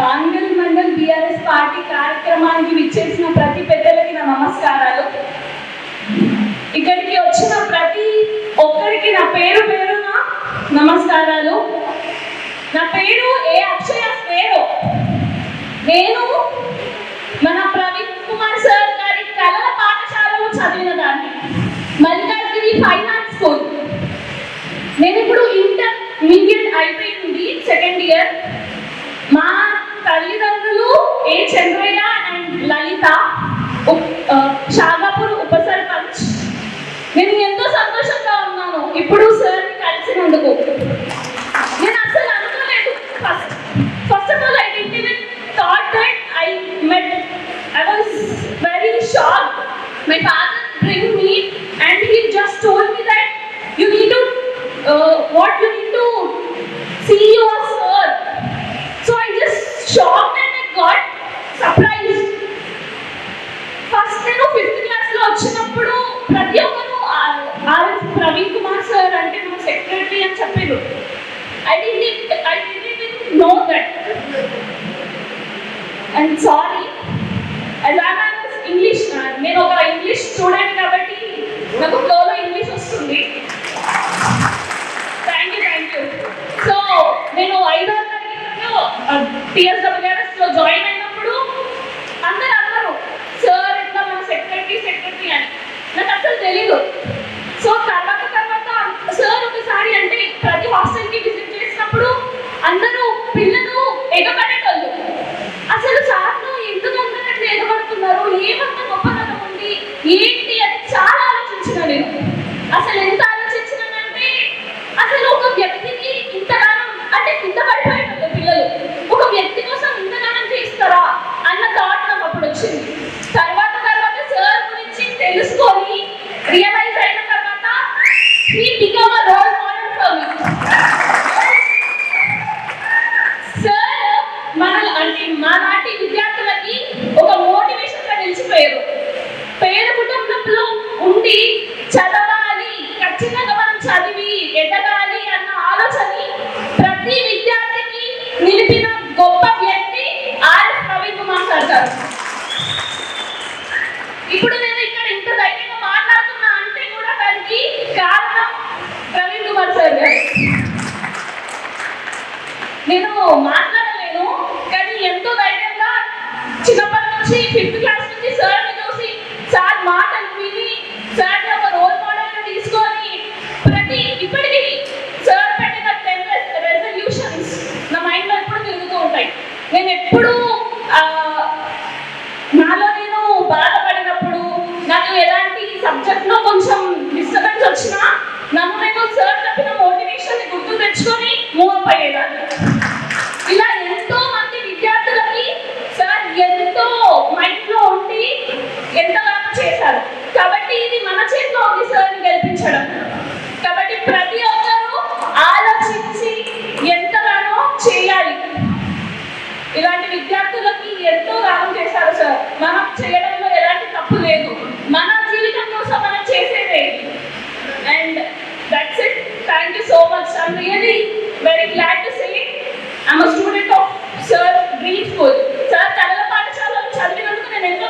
పాంగల్ mandal BRS party కార్యక్రమానికి విచ్చేసిన ప్రతి పెద్దలకి నా నమస్కారాలు. ఇక్కడికి వచ్చిన ప్రతి ఒక్కరికి నా పేరు పేరున నమస్కారాలు. నా పేరు ఏ అక్షయ పేరు నేను మన ప్రవీణ్ కుమార్ సార్ గారి కళల పాఠశాలలో చదివిన దాన్ని మల్కాజ్గిరి ఫైనాన్స్ స్కూల్ నేను ఇప్పుడు ఇంటర్మీడియట్ అయిపోయింది సెకండ్ ఇయర్ మా తల్లిదండ్రులు ఏ చంద్రయ్య అండ్ లలిత ఉప్- ఆ, షాగాపూర్ ఉప సర్పంచ్ నేను ఎంతో సంతోషంగా ఉన్నాను. ఇప్పుడు సార్ని కలిసినందుకు. నేను అసలు అనుకోలేదు. First first of all I didn't even thought that I met I was very shock my father bring me and he just told me that you need to what you need to see your sir so I just shock and I got surprise first నేను fifth క్లాస్లో వచ్చినప్పుడు ప్రతి ఒక్కరు RS Praveen Kumar sir అంటే మన secretary అని చెప్పారు I didn't I didn't know that and sorry English నేను ఒక ఇంగ్లీష్ స్టూడెంట్ కాబట్టి నాకు ఫ్లోలో ఇంగ్లీష్ వస్తుంది. Thank you thank you so నేను ఐదో తరగతిలో టిఎస్డబ్ల్యూఆర్ఎస్లో జాయిన్ అయినప్పుడు అందరు అన్నారు సార్ ఇట్లా మన సెక్రటరీ సెక్రటరీ అని నాకు అసలు తెలీదు సో తర్వాత తర్వాత సార్ ఒకసారి అంటే ప్రతి హాస్టల్కి విజిట్ చేసినప్పుడు అందరూ పిల్లలు ఎగబడేటోళ్ళు. అసలు సార్లు ఎందుకు అందరూ అట్లా ఎగబడుతున్నారు? ఏమంత గొప్పతనం ఉంది? ఏంటి అని చాలా ఆలోచించిన నేను. అసలు ఎంత ఆలోచించినానంటే అసలు ఒక వ్యక్తికి ఇంతగానం అంటే కింద పడిపోయేటోళ్ళు పిల్లలు. ఒక వ్యక్తి కోసం ఇంతగానం చేస్తారా అన్న థాట్ నాకు అప్పుడు వచ్చింది. తర్వాత తర్వాత సార్ గురించి తెలుసుకొని రియలైజ్ అయిన తర్వాత ఈ become role model for me sir మన అంటే మా నాటి విద్యార్థులకి ఒక మోటివేషన్గా నిలిచిపోయారు పేద కుటుంబంలో ఉండి చదవాలి ఖచ్చితంగా మనం చదివి ఎదగాలి అన్న ఆలోచనని ప్రతి విద్యార్థికి నిలిపిన గొప్ప వ్యక్తి ఆర్ఎస్ ప్రవీణ్ కుమార్ సార్ గారు. ఇప్పుడు నేను ఇక్కడ ఇంత ధైర్యంగా మాట్లాడుతున్నా అంటే కూడా దానికి కారణం ప్రవీణ్ కుమార్ సార్ గారు. నేను మాట్లాడలేను కానీ ఎంతో ధైర్యంగా చిన్నప్పటి నుంచి ఫిఫ్త్ క్లాస్ నుంచి సార్ని చూసి సార్ మాటలు విని తీసుకొని ప్రతి ఇప్పటికీ పెట్టిన నా మైండ్లో తిరుగుతూ ఉంటాయి. నేను నాలో నేను బాధపడినప్పుడు నాకు ఎలాంటి సబ్జెక్ట్లో కొంచెం వచ్చినా గుర్తు తెచ్చుకొని మూవ్ అయ్యేదాన్ని. ఇలా సార్ ఎంతో చేశారు. మన చేతిలో ఉంది సార్ని గెలిపించడం. కాబట్టి ప్రతి ఒక్కరూ ఆలోచించి ఎంతగానో చేయాలి. ఇలాంటి విద్యార్థులకి ఎంతో దానం చేశారు సార్. మనం చేయడంలో ఎలాంటి తప్పు లేదు. మన జీవితం కోసం మనం చేసేదే. And that's it. Thank you so much. I'm really very glad to say. I'm student of sir green school. Sir కళల పాఠశాలలో చదివినందుకు నేను ఎంతో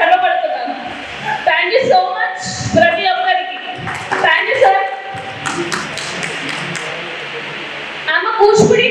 గర్వపడుతున్నాను. Thank you so much ঘুষখুরি